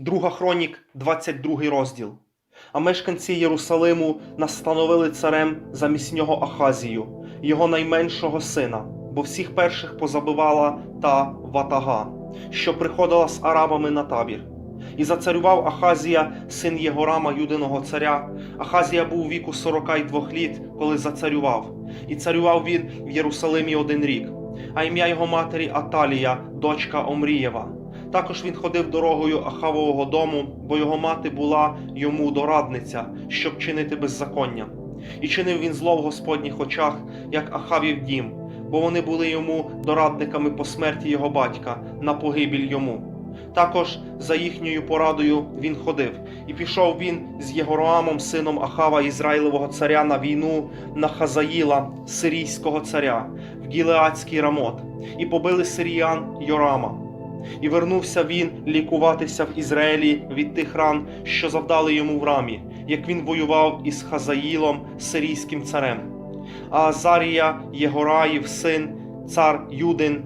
Друга хронік, 22 розділ. А мешканці Єрусалиму настановили царем замість нього Ахазію, його найменшого сина, бо всіх перших позабивала та ватага, що приходила з арабами на табір. І зацарював Ахазія, син Єгорама, юдиного царя. Ахазія був віку 42 літ, коли зацарював, і царював він в Єрусалимі один рік. А ім'я його матері Аталія, дочка Омрієва. Також він ходив дорогою Ахавового дому, бо його мати була йому дорадниця, щоб чинити беззаконня. І чинив він зло в Господніх очах, як Ахавів дім, бо вони були йому дорадниками по смерті його батька на погибіль йому. Також за їхньою порадою він ходив, і пішов він з Єгороамом, сином Ахава, Ізраїлевого царя, на війну на Хазаїла, сирійського царя, в Гілеадський рамот, і побили сиріян Йорама. І вернувся він лікуватися в Ізраїлі від тих ран, що завдали йому в рамі, як він воював із Хазаїлом, сирійським царем. А Азарія, Єгораїв, син, цар Юдин,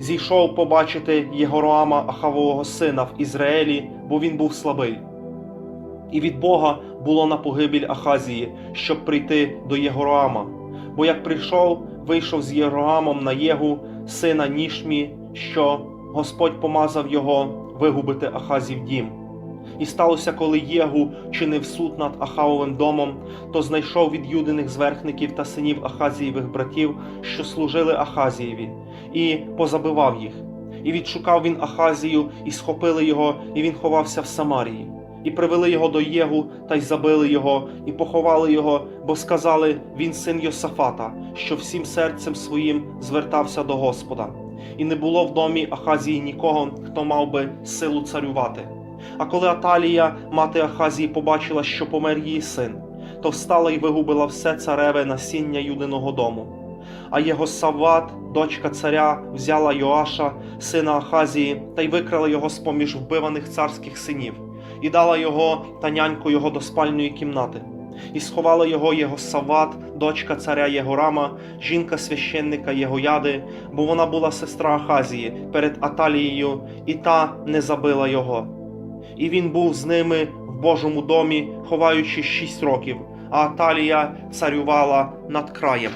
зійшов побачити Єгороама Ахавового сина в Ізраїлі, бо він був слабий. І від Бога було на погибіль Ахазії, щоб прийти до Єгороама. Бо як прийшов, вийшов з Єгороамом на Єгу, сина Нішмі, що Господь помазав його вигубити Ахазів дім. І сталося, коли Єгу чинив суд над Ахавовим домом, то знайшов від юдиних зверхників та синів Ахазієвих братів, що служили Ахазієві, і позабивав їх. І відшукав він Ахазію, і схопили його, і він ховався в Самарії. І привели його до Єгу, та й забили його, і поховали його, бо сказали він син Йосафата, що всім серцем своїм звертався до Господа. І не було в домі Ахазії нікого, хто мав би силу царювати. А коли Аталія, мати Ахазії, побачила, що помер її син, то встала і вигубила все цареве насіння юдиного дому. А його Савват, дочка царя, взяла Йоаша, сина Ахазії, та й викрала його з поміж вбиваних царських синів, і дала його та няньку його до спальної кімнати. І сховала його Савват, дочка царя Єгорама, жінка священника Єгояди, бо вона була сестра Ахазії перед Аталією, і та не забила його. І він був з ними в Божому домі, ховаючи шість років, а Аталія царювала над краєм.